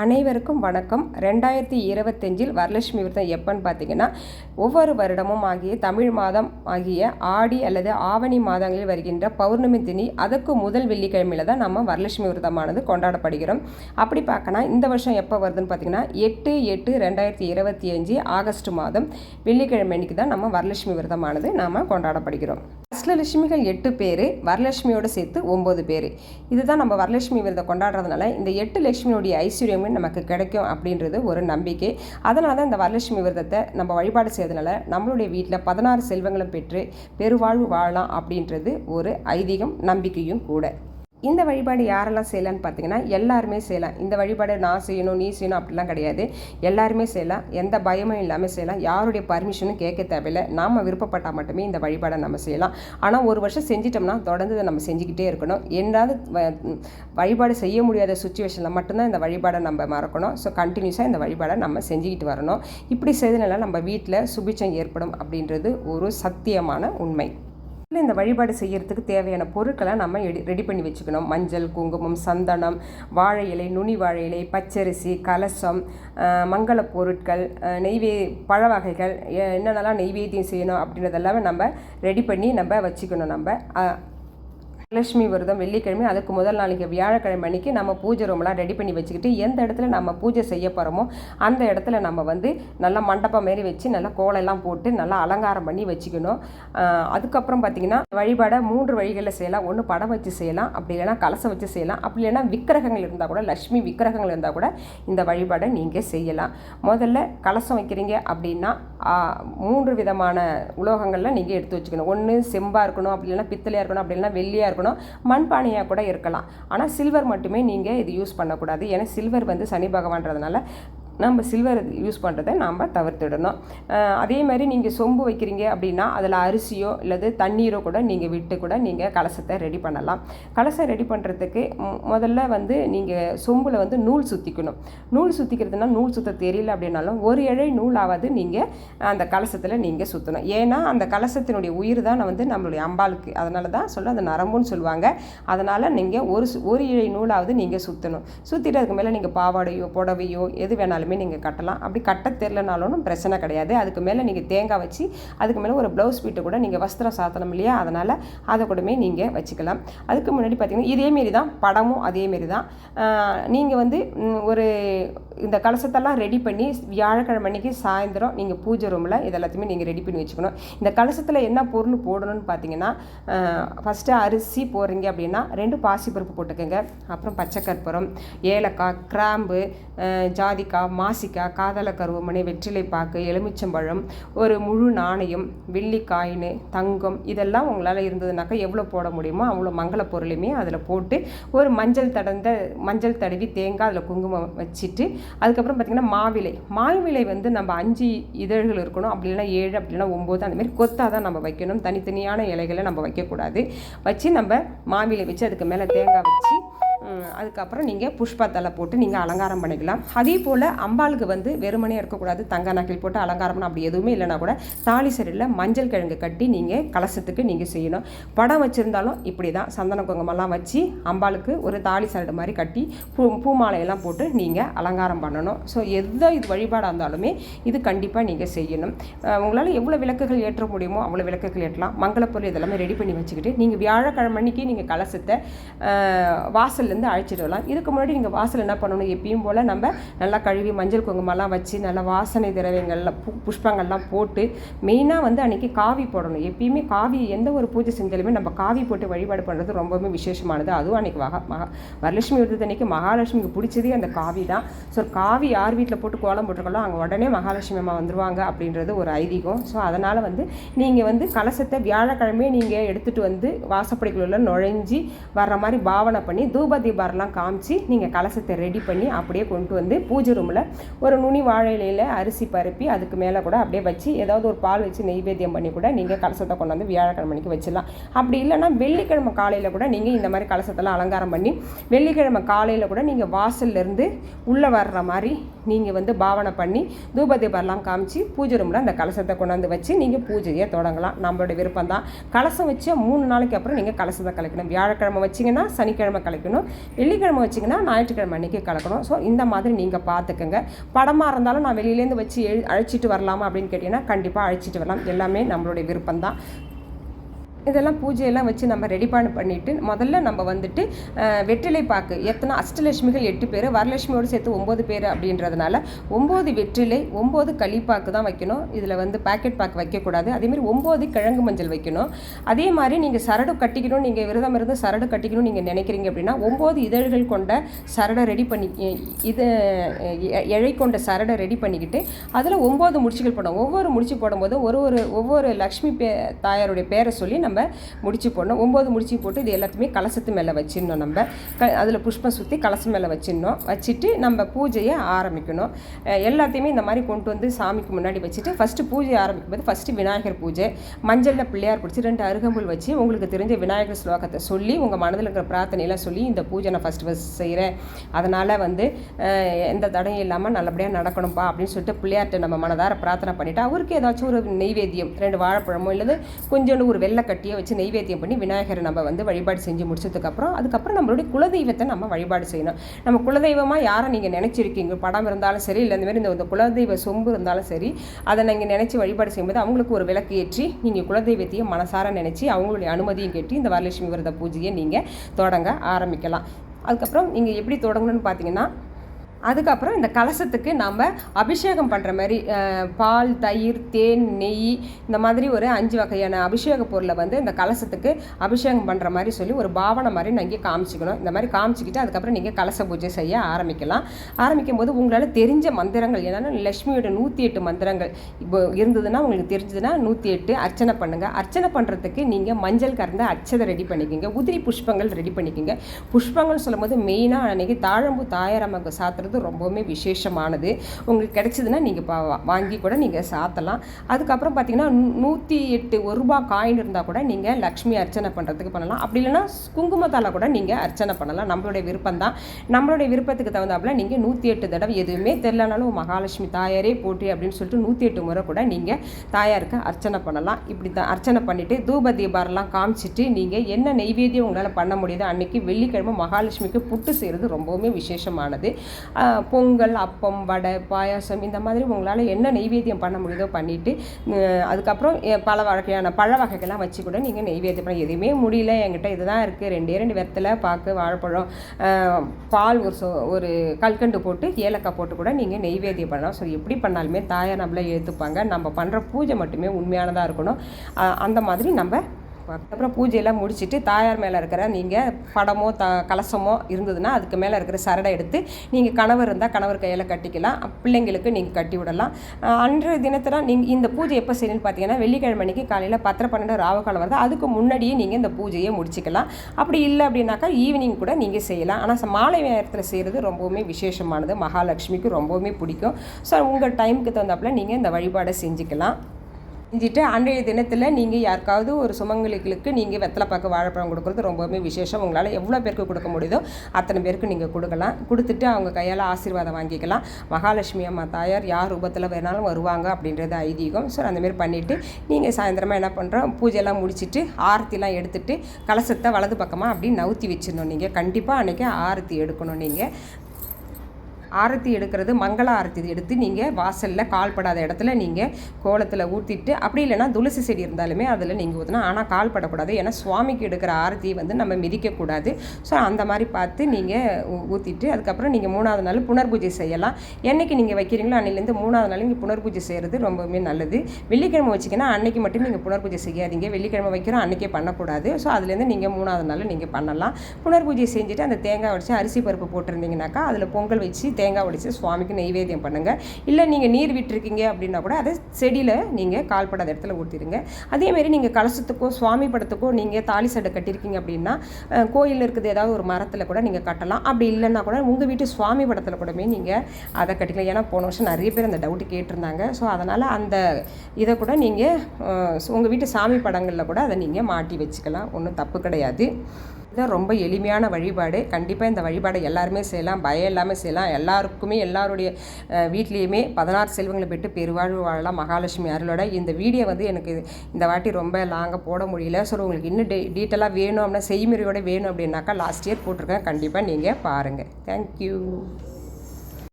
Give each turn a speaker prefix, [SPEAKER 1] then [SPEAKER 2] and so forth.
[SPEAKER 1] அனைவருக்கும் வணக்கம். ரெண்டாயிரத்தி இருபத்தஞ்சில் வரலட்சுமி விரதம் எப்போன்னு பார்த்தீங்கன்னா ஒவ்வொரு வருடமும் ஆகிய தமிழ் மாதம் ஆகிய ஆடி அல்லது ஆவணி மாதங்களில் வருகின்ற பௌர்ணமி தினி அதற்கு முதல் வெள்ளிக்கிழமையில தான் நம்ம வரலட்சுமி விரதமானது கொண்டாடப்படுகிறோம். அப்படி பார்க்கனா இந்த வருஷம் எப்போ வருதுன்னு பார்த்தீங்கன்னா எட்டு எட்டு ரெண்டாயிரத்தி இருபத்தி அஞ்சு ஆகஸ்ட் மாதம் வெள்ளிக்கிழமை அன்னைக்கு தான் நம்ம வரலட்சுமி விரதமானது நாம் கொண்டாடப்படுகிறோம். அஷ்டலட்சுமிகள் எட்டு பேர் வரலட்சுமியோடு சேர்த்து ஒம்பது பேர். இதுதான் நம்ம வரலட்சுமி விரதம் கொண்டாடுறதுனால இந்த எட்டு லட்சுமியோடைய ஐஸ்வர்யம் நமக்கு கிடைக்கும் அப்படின்றது ஒரு நம்பிக்கை. அதனால தான் இந்த வரலட்சுமி விரதத்தை நம்ம வழிபாடு செய்யறதுனால நம்மளுடைய வீட்டில் பதினாறு செல்வங்களும் பெற்று பெருவாழ்வு வாழலாம் அப்படின்றது ஒரு ஐதீகம் நம்பிக்கையும் கூட. இந்த வழிபாடு யாரெல்லாம் செய்யலான்னு பார்த்தீங்கன்னா எல்லாருமே செய்யலாம். இந்த வழிபாடு நான் செய்யணும் நீ செய்யணும் அப்படிலாம் கிடையாது. எல்லாருமே செய்யலாம். எந்த பயமும் இல்லாமல் செய்யலாம். யாருடைய பர்மிஷனும் கேட்க தேவையில்லை. நாம் விருப்பப்பட்டால் மட்டுமே இந்த வழிபாடை நம்ம செய்யலாம். ஆனால் ஒரு வருஷம் செஞ்சிட்டோம்னா தொடர்ந்து இதை நம்ம செஞ்சுக்கிட்டே இருக்கணும். என்னாவது வ- வழிபாடு செய்ய முடியாத சுச்சுவேஷனில் மட்டும்தான் இந்த வழிபாடை நம்ம மறக்கணும். ஸோ கண்டினியூஸாக இந்த வழிபாடை நம்ம செஞ்சுக்கிட்டு வரணும். இப்படி செய்தனால நம்ம வீட்டில் சுபிச்சம் ஏற்படும் அப்படின்றது ஒரு சத்தியமான உண்மை. இந்த வழிபாடு செய்யறதுக்கு தேவையான பொருட்களை நம்ம ரெடி பண்ணி வச்சுக்கணும். மஞ்சள் குங்குமம் சந்தனம் வாழை இலை நுனி வாழை இலை பச்சரிசி கலசம் மங்கள பொருட்கள் நெய்வே பழ வகைகள் என்னென்னலாம் நெய்வேத்தியம் செய்யணும் அப்படின்றதெல்லாமே நம்ம ரெடி பண்ணி நம்ம வச்சுக்கணும் நம்ம. லட்சுமி விரதம் வெள்ளிக்கிழமை அதுக்கு முதல் நாளைக்கு வியாழக்கிழமை அன்னைக்கு நம்ம பூஜை ரூம்லாம் ரெடி பண்ணி வச்சுக்கிட்டு எந்த இடத்துல நம்ம பூஜை செய்ய போகிறோமோ அந்த இடத்துல நம்ம வந்து நல்லா மண்டபம் மாரி வச்சு நல்லா கோலெல்லாம் போட்டு நல்லா அலங்காரம் பண்ணி வச்சுக்கணும். அதுக்கப்புறம் பார்த்திங்கன்னா வழிபாடை மூன்று வழிகளில் செய்யலாம். ஒன்று படம் வச்சு செய்யலாம். அப்படி இல்லைன்னா கலசம் வச்சு செய்யலாம். அப்படி இல்லைன்னா விக்கிரகங்கள் இருந்தால் கூட லட்சுமி விக்கிரகங்கள் இருந்தால் கூட இந்த வழிபாடை நீங்கள் செய்யலாம். முதல்ல கலசம் வைக்கிறீங்க அப்படின்னா மூன்று விதமான உலோகங்களில் நீங்கள் எடுத்து வச்சுக்கணும். ஒன்று செம்பாக இருக்கணும் அப்படி இல்லைன்னா பித்தளையாக இருக்கணும் அப்படி இல்லைன்னா வெள்ளியாக இருக்கணும் மண்பானையாக கூட இருக்கலாம். ஆனால் சில்வர் மட்டுமே நீங்கள் இது யூஸ் பண்ணக்கூடாது. ஏன்னா சில்வர் வந்து சனி பகவான்றதுனால நம்ம சில்வர் யூஸ் பண்ணுறதை நாம் தவிர்த்துடணும். அதே மாதிரி நீங்கள் சொம்பு வைக்கிறீங்க அப்படின்னா அதில் அரிசியோ இல்லது தண்ணீரோ கூட நீங்கள் விட்டு கூட நீங்கள் கலசத்தை ரெடி பண்ணலாம். கலசம் ரெடி பண்ணுறதுக்கு முதல்ல வந்து நீங்கள் சொம்பில் வந்து நூல் சுற்றிக்கணும் நூல் சுற்றிக்கிறதுனா நூல் சுத்த தெரியல அப்படின்னாலும் ஒரு இழை நூலாவது நீங்கள் அந்த கலசத்தில் நீங்கள் சுற்றணும் ஏன்னா அந்த கலசத்தினுடைய உயிர் தான் வந்து நம்மளுடைய அம்பாளுக்கு. அதனால தான் சொல்ல அந்த நரம்புன்னு சொல்லுவாங்க. அதனால் நீங்கள் ஒரு சு- ஒரு இழை நூலாவது நீங்கள் சுற்றணும் சுற்றிட்டு அதுக்கு மேலே நீங்கள் பாவாடையோ புடவையோ எது வேணாலும் நீங்கள் கட்டலாம். அப்படி கட்ட தெரிலனாலும் பிரச்சனை கிடையாது. அதுக்கு மேலே நீங்கள் தேங்காய் வச்சு அதுக்கு மேலே ஒரு ப்ளவுஸ் பீட்டு கூட நீங்கள் வஸ்திரம் சாத்தணும் இல்லையா? அதனால் அதை கூடமே நீங்கள் வச்சுக்கலாம். அதுக்கு முன்னாடி பார்த்தீங்கன்னா இதேமாரி தான் படமும் அதேமாரி தான் நீங்கள் வந்து ஒரு இந்த கலசத்தெல்லாம் ரெடி பண்ணி வியாழக்கிழமை அன்னைக்கு சாயந்தரம் நீங்கள் பூஜை ரூமில் இதெல்லாத்தையுமே நீங்கள் ரெடி பண்ணி வச்சுக்கணும். இந்த கலசத்தில் என்ன பொருள் போடணும்னு பார்த்தீங்கன்னா ஃபஸ்ட்டு அரிசி போடுறீங்க அப்படின்னா ரெண்டு பாசிப்பருப்பு போட்டுக்கோங்க. அப்புறம் பச்சை கற்பூரம் ஏலக்காய் கிராம்பு ஜாதிக்காய் மாசிக்காய் காதல கருவமனை வெற்றிலைப்பாக்கு எலுமிச்சம்பழம் ஒரு முழு நாணயம் வெள்ளி காயின் தங்கம் இதெல்லாம் உங்களால் இருந்ததுனாக்கா எவ்வளோ போட முடியுமோ அவ்வளோ மங்கள பொருளையுமே அதில் போட்டு ஒரு மஞ்சள் தடந்த மஞ்சள் தடவி தேங்காய் அதில் குங்குமம் வச்சுட்டு அதுக்கப்புறம் பார்த்திங்கன்னா மாவிலை. மாவிலை வந்து நம்ம அஞ்சு இதழ்கள் இருக்கணும். அப்படி இல்லைன்னா ஏழு அப்படி இல்லைன்னா ஒம்பது அந்தமாதிரி கொத்தாக தான் நம்ம வைக்கணும். தனித்தனியான இலைகளை நம்ம வைக்கக்கூடாது. வச்சு நம்ம மாவிலை வச்சு அதுக்கு மேலே தேங்காய் வச்சு அதுக்கப்புறம் நீங்கள் புஷ்பத்தலை போட்டு நீங்கள் அலங்காரம் பண்ணிக்கலாம். அதே போல் அம்பாளுக்கு வந்து வெறுமனே இருக்கக்கூடாது. தங்க நக்கில் போட்டு அலங்காரம் அப்படி எதுவுமே இல்லைனா கூட தாலி சரியில் மஞ்சள் கிழங்கு கட்டி நீங்கள் கலசத்துக்கு நீங்கள் செய்யணும். படம் வச்சுருந்தாலும் இப்படி தான் சந்தன குங்குமம்லாம் வச்சு அம்பாளுக்கு ஒரு தாலி சரடு மாதிரி கட்டி பூ பூ மாலையெல்லாம் போட்டு நீங்கள் அலங்காரம் பண்ணணும். ஸோ எதோ இது வழிபாடாக இருந்தாலுமே இது கண்டிப்பாக நீங்கள் செய்யணும். உங்களால் எவ்வளோ விளக்குகள் ஏற்ற முடியுமோ அவ்வளோ விளக்குகள் ஏற்றலாம். மங்களப்பொருள் இதெல்லாமே ரெடி பண்ணி வச்சுக்கிட்டு நீங்கள் வியாழக்கிழமை அன்னைக்கு நீங்கள் கலசத்தை வாசல் வாசல்லேருந்து அழைச்சிட்டு வரலாம். இதுக்கு முன்னாடி நீங்கள் வாசல் என்ன பண்ணணும்? எப்பயும் போல் நம்ம நல்லா கழுவி மஞ்சள் குங்குமம்லாம் வச்சு நல்லா வாசனை திரவியங்கள்லாம் பு புஷ்பங்கள்லாம் போட்டு மெயினாக வந்து அன்றைக்கி காவி போடணும். எப்பயுமே காவி எந்த ஒரு பூஜை செஞ்சாலுமே நம்ம காவி போட்டு வழிபாடு பண்ணுறது ரொம்பவுமே விசேஷமானது. அதுவும் அன்றைக்கி மகா மகா வரலட்சுமி விரதத்து அன்றைக்கி மகாலட்சுமிக்கு பிடிச்சதே அந்த காவி தான். ஸோ காவி யார் வீட்டில் போட்டு கோலம் போட்டிருக்கோம் அங்கே உடனே மகாலட்சுமி அம்மா வந்துருவாங்க அப்படின்றது ஒரு ஐதீகம். ஸோ அதனால் வந்து நீங்கள் வந்து கலசத்தை வியாழக்கிழமையே நீங்கள் எடுத்துகிட்டு வந்து வாசப்படிக்குள்ள நுழைஞ்சி வர்ற மாதிரி பாவனை பண்ணி தூப தீபாரெலாம் காமிச்சு நீங்கள் கலசத்தை ரெடி பண்ணி அப்படியே கொண்டு வந்து பூஜை ரூமில் ஒரு நுனி வாழை இலையில் அரிசி பரப்பி அதுக்கு மேலே கூட அப்படியே வச்சு ஏதாவது ஒரு பால் வச்சு நெய்வேத்தியம் பண்ணி கூட நீங்கள் கலசத்தை கொண்டாந்து வியாழக்கிழமைக்கு வச்சிடலாம். அப்படி இல்லைன்னா வெள்ளிக்கிழமை காலையில் கூட நீங்கள் இந்த மாதிரி கலசத்தெல்லாம் அலங்காரம் பண்ணி வெள்ளிக்கிழமை காலையில் கூட நீங்கள் வாசல்லேருந்து உள்ளே வர்ற மாதிரி நீங்கள் வந்து பாவனை பண்ணி தூப தீபாரெலாம் காமிச்சு பூஜை ரூமில் அந்த கலசத்தை கொண்டாந்து வச்சு நீங்கள் பூஜையை தொடங்கலாம். நம்மளோட விருப்பம் தான் கலசம் வச்சு மூணு நாளைக்கு அப்புறம் நீங்கள் கலசத்தை கலக்கணும். வியாழக்கிழமை வச்சிங்கன்னா சனிக்கிழமை கலக்கணும். வெள்ளிக்கிழமை வச்சிங்கன்னா ஞாயிற்றுக்கிழமை அன்றைக்கி கலக்கணும். ஸோ இந்த மாதிரி நீங்கள் பார்த்துக்கோங்க படமாக இருந்தாலும் நான் வெளியிலேருந்து வச்சு எழு அழைச்சிட்டு வரலாமா அப்படின்னு கேட்டிங்கன்னா கண்டிப்பாக அழைச்சிட்டு வரலாம். எல்லாமே நம்மளுடைய விருப்பம் தான் இதெல்லாம் பூஜையெல்லாம் வச்சு நம்ம ரெடி பண்ண பண்ணிவிட்டு முதல்ல நம்ம வந்துட்டு வெற்றிலை பாக்கு. எத்தனை அஷ்டலட்சுமிகள் எட்டு பேர் வரலட்சுமியோடு சேர்த்து ஒம்பது பேர் அப்படின்றதுனால ஒம்பது வெற்றிலை ஒம்பது களிப்பாக்கு தான் வைக்கணும். இதில் வந்து பாக்கெட் பாக்கு வைக்கக்கூடாது. அதேமாதிரி ஒம்பது கிழங்கு மஞ்சள் வைக்கணும். அதே மாதிரி நீங்கள் சரடு கட்டிக்கணும். நீங்கள் விரதம் இருந்து சரடு கட்டிக்கணும் நீங்கள் நினைக்கிறீங்க அப்படின்னா ஒம்பது இதழ்கள் கொண்ட சரடை ரெடி பண்ணி இது எ- இழை கொண்ட சரடை ரெடி பண்ணிக்கிட்டு அதில் ஒம்பது முடிச்சுகள் போடணும். ஒவ்வொரு முடிச்சு போடும்போது ஒரு ஒரு ஒவ்வொரு லக்ஷ்மி பே தாயாருடைய பேரை சொல்லி நம்ம நம்ம முடிச்சு போடணும். ஒம்பது முடிச்சு போட்டு இது எல்லாத்தையுமே கலசத்து மேலே வச்சிடணும் நம்ம. க அதில் புஷ்பம் சுற்றி கலசம் மேலே வச்சிடணும். வச்சுட்டு நம்ம பூஜையை ஆரம்பிக்கணும். எல்லாத்தையுமே இந்த மாதிரி கொண்டு வந்து சாமிக்கு முன்னாடி வச்சுட்டு ஃபஸ்ட்டு பூஜை ஆரம்பிக்கும் போது ஃபஸ்ட்டு விநாயகர் பூஜை. மஞ்சளில் பிள்ளையார் பிடிச்சி ரெண்டு அருகம்புல் வச்சு உங்களுக்கு தெரிஞ்ச விநாயகர் ஸ்லோகத்தை சொல்லி உங்கள் மனதில் இருக்கிற பிரார்த்தனையெல்லாம் சொல்லி இந்த பூஜை நான் ஃபஸ்ட்டு ஃபஸ்ட் செய்கிறேன் அதனால் வந்து எந்த தடையும் இல்லாமல் நல்லபடியாக நடக்கணும்ப்பா அப்படின்னு சொல்லிட்டு பிள்ளையார்ட்ட நம்ம மனதார பிரார்த்தனை பண்ணிவிட்டு அவருக்கு ஏதாச்சும் ஒரு நெய்வேத்தியம் ரெண்டு வாழைப்பழமோ இல்லது கொஞ்சோண்டு ஒரு வெள்ளை கட்டி கட்டியை வச்சு நெய்வேத்தியம் பண்ணி விநாயகரை நம்ம வந்து வழிபாடு செஞ்சு முடிச்சதுக்கப்புறம் அதுக்கப்புறம் நம்மளுடைய குலதெய்வத்தை நம்ம வழிபாடு செய்யணும். நம்ம குலதெய்வமாக யாரை நீங்கள் நினச்சிருக்கீங்க? படம் இருந்தாலும் சரி இல்லை இந்தமாரி இந்த இந்த குலதெய்வ சொம்பு இருந்தாலும் சரி அதை நீங்கள் நினச்சி வழிபாடு செய்யும்போது அவங்களுக்கு ஒரு விளக்கு ஏற்றி நீங்கள் குலதெய்வத்தையும் மனசார நினச்சி அவங்களுடைய அனுமதியும் கேட்டு இந்த வரலட்சுமி விரத பூஜையை நீங்கள் தொடங்க ஆரம்பிக்கலாம். அதுக்கப்புறம் நீங்கள் எப்படி தொடங்கணும்னு பார்த்தீங்கன்னா அதுக்கப்புறம் இந்த கலசத்துக்கு நாம் அபிஷேகம் பண்ணுற மாதிரி பால் தயிர் தேன் நெய் இந்த மாதிரி ஒரு அஞ்சு வகையான அபிஷேக பொருளை வந்து இந்த கலசத்துக்கு அபிஷேகம் பண்ணுற மாதிரி சொல்லி ஒரு பாவனை மாதிரி நீங்கள் காமிச்சிக்கணும். இந்த மாதிரி காமிச்சிக்கிட்டு அதுக்கப்புறம் நீங்கள் கலச பூஜை செய்ய ஆரம்பிக்கலாம். ஆரம்பிக்கும் போது உங்களால் தெரிஞ்ச மந்திரங்கள் என்னென்னா லக்ஷ்மியோட நூற்றி எட்டு மந்திரங்கள் இப்போ இருந்ததுன்னா உங்களுக்கு தெரிஞ்சதுன்னா நூற்றி எட்டு அர்ச்சனை பண்ணுங்கள் அர்ச்சனை பண்ணுறதுக்கு நீங்கள் மஞ்சள் கறந்த அச்சதை ரெடி பண்ணிக்கோங்க. உதிரி புஷ்பங்கள் ரெடி பண்ணிக்கோங்க. புஷ்பங்கள் சொல்லும்போது மெயினாக அன்றைக்கி தாழம்பு தாழம்பூ சாத்திர சாப்பிட்றது ரொம்பவுமே விசேஷமானது. உங்களுக்கு கிடைச்சதுன்னா நீங்கள் பா வாங்கி கூட நீங்கள் சாத்தலாம் அதுக்கப்புறம் பார்த்தீங்கன்னா நூற்றி எட்டு ஒரு ரூபா காயின் இருந்தால் கூட நீங்கள் லக்ஷ்மி அர்ச்சனை பண்ணுறதுக்கு பண்ணலாம். அப்படி இல்லைன்னா குங்குமத்தால் கூட நீங்கள் அர்ச்சனை பண்ணலாம். நம்மளுடைய விருப்பம் தான். நம்மளுடைய விருப்பத்துக்கு தகுந்தாப்புல நீங்கள் நூற்றி எட்டு தடவை எதுவுமே தெரிலனாலும் மகாலட்சுமி தாயாரே போட்டு அப்படின்னு சொல்லிட்டு நூற்றி எட்டு முறை கூட நீங்கள் தாயாருக்கு அர்ச்சனை பண்ணலாம். இப்படி தான் அர்ச்சனை பண்ணிவிட்டு தூப தீபாரெல்லாம் காமிச்சிட்டு நீங்கள் என்ன நெய்வேத்தியம் உங்களால் பண்ண முடியுதோ அன்றைக்கி வெள்ளிக்கிழமை மகாலட்சுமிக்கு புட்டு செய்கிறது ரொம்பவுமே விசேஷமானது. பொங்கல் அப்பம் வடை பாயாசம் இந்த மாதிரி உங்களால் என்ன நெய்வேத்தியம் பண்ண முடியுதோ பண்ணிவிட்டு அதுக்கப்புறம் பல வகையான பழ வகைகள்லாம் வச்சு கூட நீங்கள் நெய்வேத்தியம் பண்ண எதுவுமே முடியல. என்கிட்ட இதுதான் இருக்குது ரெண்டே ரெண்டு வெத்தலை பாக்கு வாழைப்பழம் பால் ஒரு சோ ஒரு கல்கண்டு போட்டு ஏலக்காய் போட்டு கூட நீங்கள் நெய்வேத்தியம் பண்ணலாம். ஸோ எப்படி பண்ணாலுமே தாயார் நம்மளை ஏற்றுப்பாங்க நம்ம பண்ணுற பூஜை மட்டுமே உண்மையானதாக இருக்கணும். அந்த மாதிரி நம்ம அப்புறம் பூஜையெல்லாம் முடிச்சுட்டு தாயார் மேலே இருக்கிற நீங்கள் படமோ த கலசமோ இருந்ததுன்னா அதுக்கு மேலே இருக்கிற சரடை எடுத்து நீங்கள் கணவர் இருந்தால் கணவர் கையில் கட்டிக்கலாம். பிள்ளைங்களுக்கு நீங்கள் கட்டி விடலாம். அன்றைய தினத்தில் நீங்கள் இந்த பூஜை எப்போ செய்யணும்னு பார்த்தீங்கன்னா வெள்ளிக்கிழமை அன்னைக்கு காலையில் பத்தரை பன்னெண்டு ராவகாலம் வருது. அதுக்கு முன்னாடியே நீங்கள் இந்த பூஜையை முடிச்சுக்கலாம். அப்படி இல்லை அப்படின்னாக்கா ஈவினிங் கூட நீங்கள் செய்யலாம். ஆனால் மாலை நேரத்தில் செய்கிறது ரொம்பவுமே விசேஷமானது. மகாலட்சுமிக்கு ரொம்பவுமே பிடிக்கும். ஸோ உங்கள் டைமுக்கு தகுந்தாப்புல நீங்கள் இந்த வழிபாடை செஞ்சுக்கலாம். செஞ்சுட்டு அன்றைய தினத்தில் நீங்கள் யாருக்காவது ஒரு சுமங்கலிகளுக்கு நீங்கள் வெத்தலை பாக்கு வாழைப்பழம் கொடுக்குறது ரொம்பவுமே விசேஷம். உங்களால் எவ்வளோ பேருக்கு கொடுக்க முடியுதோ அத்தனை பேருக்கு நீங்கள் கொடுக்கலாம். கொடுத்துட்டு அவங்க கையால் ஆசீர்வாதம் வாங்கிக்கலாம். மகாலட்சுமி அம்மா தாயார் யார் ரூபத்தில் வேணாலும் வருவாங்க அப்படின்றது ஐதீகம். ஸோ அந்தமாரி பண்ணிவிட்டு நீங்கள் சாயந்தரமாக என்ன பண்ணுறோம் பூஜையெல்லாம் முடிச்சுட்டு ஆரத்திலாம் எடுத்துகிட்டு கலசத்தை வலது பக்கமாக அப்படி நவுத்தி வச்சிடணும் நீங்கள் கண்டிப்பாக அன்றைக்கி ஆரத்தி எடுக்கணும் நீங்கள் ஆரத்தி எடுக்கிறது மங்கள ஆரத்தி எடுத்து நீங்கள் வாசலில் கால்படாத இடத்துல நீங்கள் கோலத்தில் ஊற்றிட்டு அப்படி இல்லைனா துளசி செடி இருந்தாலுமே அதில் நீங்கள் ஊற்றினா ஆனால் கால் படக்கூடாது ஏன்னா சுவாமிக்கு எடுக்கிற ஆரத்தி வந்து நம்ம மிதிக்கக்கூடாது. ஸோ அந்த மாதிரி பார்த்து நீங்கள் ஊற்றிட்டு அதுக்கப்புறம் நீங்கள் மூணாவது நாள் புனர்பூஜை செய்யலாம். என்னைக்கு நீங்கள் வைக்கிறீங்களோ அன்னையிலேருந்து மூணாவது நாள் நீங்கள் புனர்பூஜை செய்கிறது ரொம்பவுமே நல்லது. வெள்ளிக்கிழமை வச்சிங்கன்னா அன்றைக்கி மட்டும் நீங்கள் புனர்பூஜை செய்யாதீங்க. வெள்ளிக்கிழமை வைக்கிறோம் அன்றைக்கே பண்ணக்கூடாது. ஸோ அதுலேருந்து நீங்கள் மூணாவது நாள் நீங்கள் பண்ணலாம். புனர்பூஜை செஞ்சுட்டு அந்த தேங்காய் உடைச்சு அரிசி பருப்பு போட்டிருந்தீங்கன்னாக்கா அதில் பொங்கல் வச்சு தேங்காய் உடைச்சு சுவாமிக்கு நெய்வேத்தியம் பண்ணுங்கள் இல்லை நீங்கள் நீர் விட்டுருக்கீங்க அப்படின்னா கூட அதை செடியில் நீங்கள் கால்படாத இடத்துல ஊற்றிடுங்க அதேமாரி நீங்கள் கலசத்துக்கோ சுவாமி படத்துக்கோ நீங்கள் தாலி சட்டை கட்டியிருக்கீங்க அப்படின்னா கோயிலில் இருக்கிறது ஏதாவது ஒரு மரத்தில் கூட நீங்கள் கட்டலாம். அப்படி இல்லைன்னா கூட உங்கள் வீட்டு சுவாமி படத்தில் கூடமே நீங்கள் அதை கட்டிக்கலாம். ஏன்னா போன வருஷம் நிறைய பேர் அந்த டவுட்டு கேட்டிருந்தாங்க. ஸோ அதனால் அந்த இதை கூட நீங்கள் உங்கள் வீட்டு சாமி படங்களில் கூட அதை நீங்கள் மாட்டி வச்சுக்கலாம். ஒன்றும் தப்பு கிடையாது. இதுதான் ரொம்ப எளிமையான வழிபாடு. கண்டிப்பாக இந்த வழிபாடை எல்லாருமே செய்யலாம். பயம் இல்லாமல் செய்யலாம். எல்லாருக்குமே எல்லாருடைய வீட்லேயுமே பதினாறு செல்வங்களை பெற்று பெருவாழ்வு வாழலாம். மகாலட்சுமி அருளோட. இந்த வீடியோ வந்து எனக்கு இந்த வாட்டி ரொம்ப லாங்காக போட முடியல. ஸோ உங்களுக்கு இன்னும் டீ டீட்டெயிலாக வேணும் அப்படின்னா செய்முறையோட வேணும் அப்படின்னாக்கா லாஸ்ட் இயர் போட்டிருக்கேன். கண்டிப்பாக நீங்கள் பாருங்கள் தேங்க்யூ